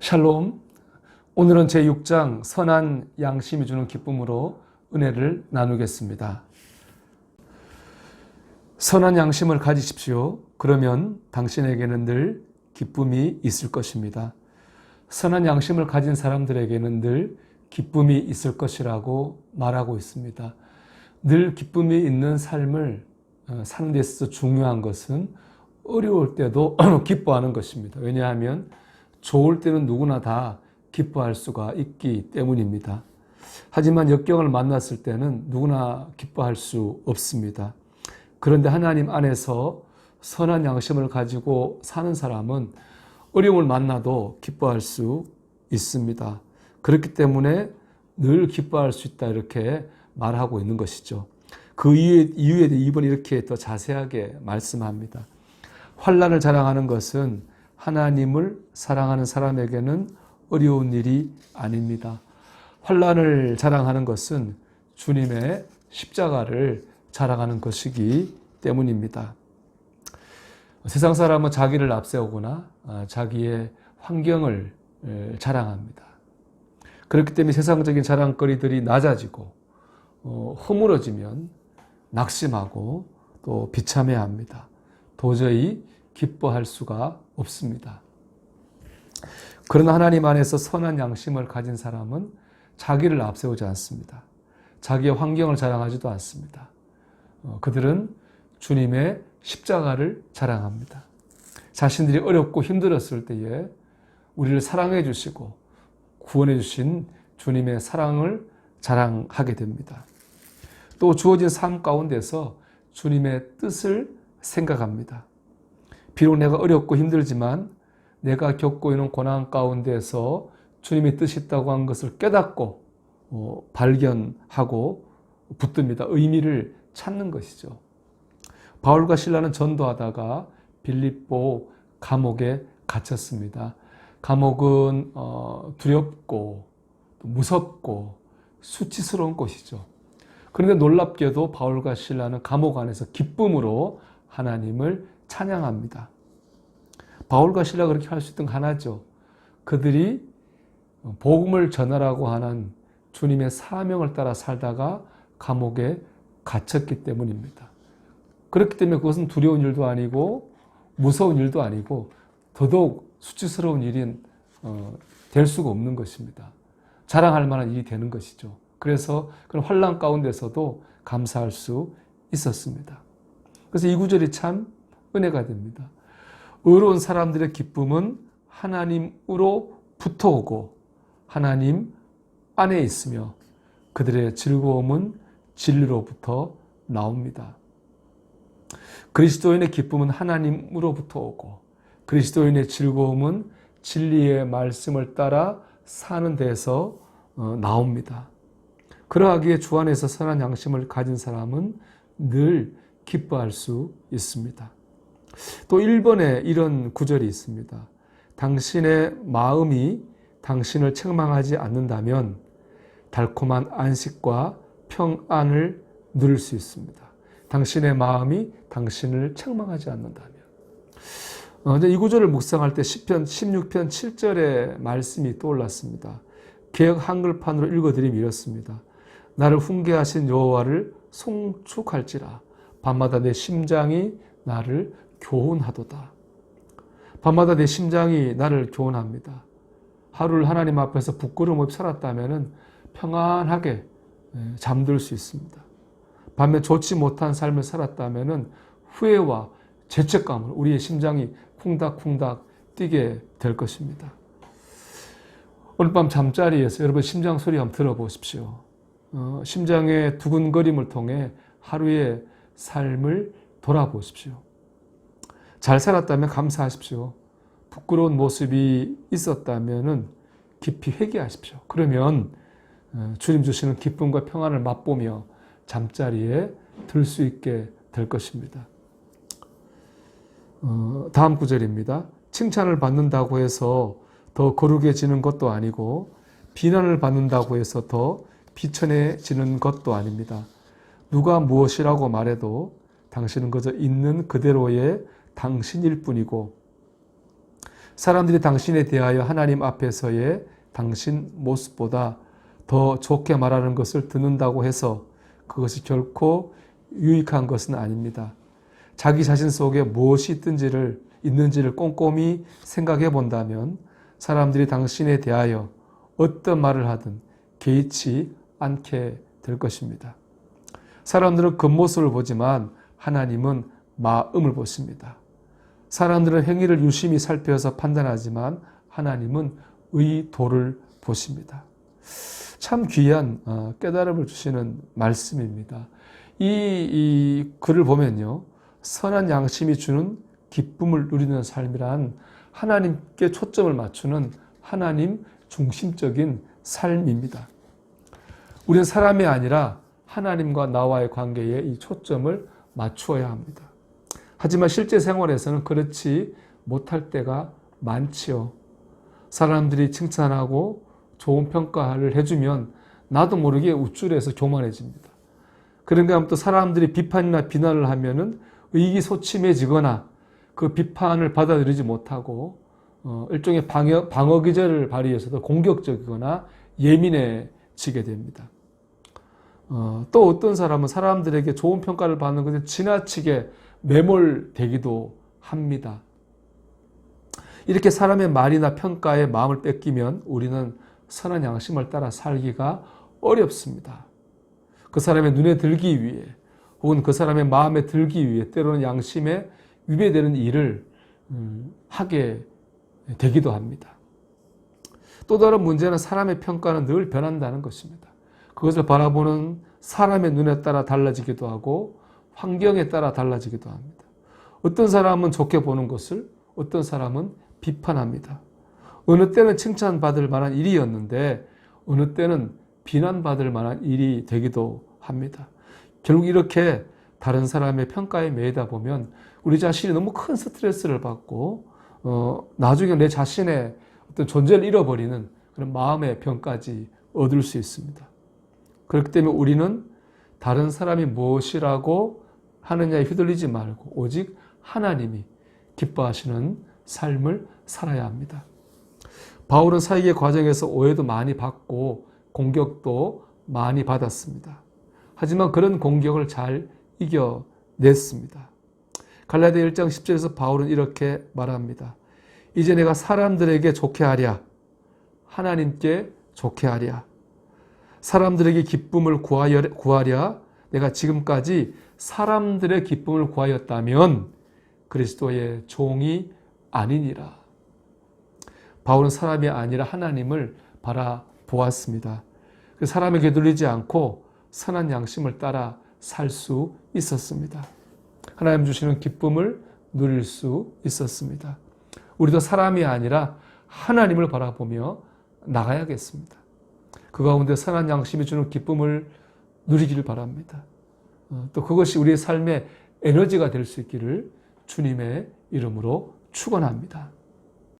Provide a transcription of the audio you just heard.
샬롬. 오늘은 제 6장 선한 양심이 주는 기쁨으로 은혜를 나누겠습니다. 선한 양심을 가지십시오. 그러면 당신에게는 늘 기쁨이 있을 것입니다. 선한 양심을 가진 사람들에게는 늘 기쁨이 있을 것이라고 말하고 있습니다. 늘 기쁨이 있는 삶을 어, 사는 데 있어서 중요한 것은 어려울 때도 기뻐하는 것입니다. 왜냐하면 좋을 때는 누구나 다 기뻐할 수가 있기 때문입니다. 하지만 역경을 만났을 때는 누구나 기뻐할 수 없습니다. 그런데 하나님 안에서 선한 양심을 가지고 사는 사람은 어려움을 만나도 기뻐할 수 있습니다. 그렇기 때문에 늘 기뻐할 수 있다 이렇게 말하고 있는 것이죠. 그 이유에 대해 이번 이렇게 더 자세하게 말씀합니다. 환란을 자랑하는 것은 하나님을 사랑하는 사람에게는 어려운 일이 아닙니다. 환란을 자랑하는 것은 주님의 십자가를 자랑하는 것이기 때문입니다. 세상 사람은 자기를 앞세우거나 아, 자기의 환경을 자랑합니다. 그렇기 때문에 세상적인 자랑거리들이 낮아지고 어, 허물어지면 낙심하고 또 비참해합니다. 도저히 기뻐할 수가 없습니다. 그러나 하나님 안에서 선한 양심을 가진 사람은 자기를 앞세우지 않습니다. 자기의 환경을 자랑하지도 않습니다. 어, 그들은 주님의 십자가를 자랑합니다. 자신들이 어렵고 힘들었을 때에 우리를 사랑해 주시고 구원해 주신 주님의 사랑을 자랑하게 됩니다. 또 주어진 삶 가운데서 주님의 뜻을 생각합니다. 비록 내가 어렵고 힘들지만 내가 겪고 있는 고난 가운데서 주님의 뜻이 있다고 한 것을 깨닫고 어, 발견하고 붙듭니다. 의미를 찾는 것이죠. 바울과 신라는 전도하다가 빌립보 감옥에 갇혔습니다. 감옥은 어, 두렵고 무섭고 수치스러운 곳이죠. 그런데 놀랍게도 바울과 신라는 감옥 안에서 기쁨으로 하나님을 찬양합니다. 바울과 신라 그렇게 할 수 있던 하나죠. 그들이 복음을 전하라고 하는 주님의 사명을 따라 살다가 감옥에 갇혔기 때문입니다. 그렇기 때문에 그것은 두려운 일도 아니고 무서운 일도 아니고 더더욱 수치스러운 일인 어, 될 수가 없는 것입니다. 자랑할 만한 일이 되는 것이죠. 그래서 그런 환란 가운데서도 감사할 수 있었습니다. 그래서 이 구절이 참 은혜가 됩니다. 의로운 사람들의 기쁨은 하나님으로부터 오고 하나님 안에 있으며 그들의 즐거움은 진리로부터 나옵니다. 그리스도인의 기쁨은 하나님으로부터 오고 그리스도인의 즐거움은 진리의 말씀을 따라 사는 데서 어, 나옵니다. 그러하기에 주 안에서 선한 양심을 가진 사람은 늘 기뻐할 수 있습니다. 또 1번에 이런 구절이 있습니다. 당신의 마음이 당신을 책망하지 않는다면 달콤한 안식과 평안을 누릴 수 있습니다. 당신의 마음이 당신을 책망하지 않는다면. 어, 이 구절을 묵상할 때 10편, 16편 7절의 말씀이 떠올랐습니다. 개혁 한글판으로 읽어드리면 이렇습니다. 나를 훈계하신 여호와를 송축할지라 밤마다 내 심장이 나를 교훈하도다. 밤마다 내 심장이 나를 교훈합니다. 하루를 하나님 앞에서 부끄러움 없이 살았다면 평안하게 예, 잠들 수 있습니다. 밤에 좋지 못한 삶을 살았다면 후회와 죄책감을 우리의 심장이 쿵닥쿵닥 뛰게 될 것입니다. 오늘 밤 잠자리에서 여러분 심장 소리 한번 들어보십시오. 어, 심장의 두근거림을 통해 하루의 삶을 돌아보십시오. 잘 살았다면 감사하십시오. 부끄러운 모습이 있었다면 깊이 회개하십시오. 그러면 어, 주님 주시는 기쁨과 평안을 맛보며 잠자리에 들 수 있게 될 것입니다. 어, 다음 구절입니다. 칭찬을 받는다고 해서 더 거룩해지는 것도 아니고 비난을 받는다고 해서 더 비천해지는 것도 아닙니다. 누가 무엇이라고 말해도 당신은 그저 있는 그대로의 당신일 뿐이고 사람들이 당신에 대하여 하나님 앞에서의 당신 모습보다 더 좋게 말하는 것을 듣는다고 해서 그것이 결코 유익한 것은 아닙니다. 자기 자신 속에 무엇이 있든지를 있는지를 꼼꼼히 생각해 본다면 사람들이 당신에 대하여 어떤 말을 하든 개의치 않게 될 것입니다. 사람들은 겉모습을 보지만 하나님은 마음을 보십니다. 사람들은 행위를 유심히 살펴서 판단하지만 하나님은 의도를 보십니다. 참 귀한 어, 깨달음을 주시는 말씀입니다. 이, 이 글을 보면요. 선한 양심이 주는 기쁨을 누리는 삶이란 하나님께 초점을 맞추는 하나님 중심적인 삶입니다. 우리는 사람이 아니라 하나님과 나와의 관계에 이 초점을 맞추어야 합니다. 하지만 실제 생활에서는 그렇지 못할 때가 많지요. 사람들이 칭찬하고 좋은 평가를 해주면 나도 모르게 우쭐해서 교만해집니다. 그런가 하면 또 사람들이 비판이나 비난을 하면은 의기소침해지거나 그 비판을 받아들이지 못하고 어, 일종의 방어, 방어 기제를 발휘해서도 공격적이거나 예민해지게 됩니다. 어, 또 어떤 사람은 사람들에게 좋은 평가를 받는 것에 지나치게 매몰되기도 합니다. 이렇게 사람의 말이나 평가에 마음을 뺏기면 우리는 선한 양심을 따라 살기가 어렵습니다. 그 사람의 눈에 들기 위해 혹은 그 사람의 마음에 들기 위해 때로는 양심에 위배되는 일을 음, 하게 되기도 합니다. 또 다른 문제는 사람의 평가는 늘 변한다는 것입니다. 그것을 바라보는 사람의 눈에 따라 달라지기도 하고 환경에 따라 달라지기도 합니다. 어떤 사람은 좋게 보는 것을 어떤 사람은 비판합니다. 어느 때는 칭찬받을 만한 일이었는데 어느 때는 비난받을 만한 일이 되기도 합니다. 결국 이렇게 다른 사람의 평가에 매이다 보면 우리 자신이 너무 큰 스트레스를 받고 어, 나중에 내 자신의 어떤 존재를 잃어버리는 그런 마음의 병까지 얻을 수 있습니다. 그렇기 때문에 우리는 다른 사람이 무엇이라고 하느냐에 휘둘리지 말고 오직 하나님이 기뻐하시는 삶을 살아야 합니다. 바울은 사역의 과정에서 오해도 많이 받고 공격도 많이 받았습니다. 하지만 그런 공격을 잘 이겨냈습니다. 갈라디아 1장 10절에서 바울은 이렇게 말합니다. 이제 내가 사람들에게 좋게 하랴 하나님께 좋게 하랴 사람들에게 기쁨을 구하랴 내가 지금까지 사람들의 기쁨을 구하였다면 그리스도의 종이 아니니라. 바울은 사람이 아니라 하나님을 바라보았습니다. 그 사람에게 들리지 않고 선한 양심을 따라 살 수 있었습니다. 하나님 주시는 기쁨을 누릴 수 있었습니다. 우리도 사람이 아니라 하나님을 바라보며 나가야겠습니다. 그 가운데 선한 양심이 주는 기쁨을 누리기를 바랍니다. 어, 또 그것이 우리의 삶의 에너지가 될 수 있기를 주님의 이름으로 축원합니다.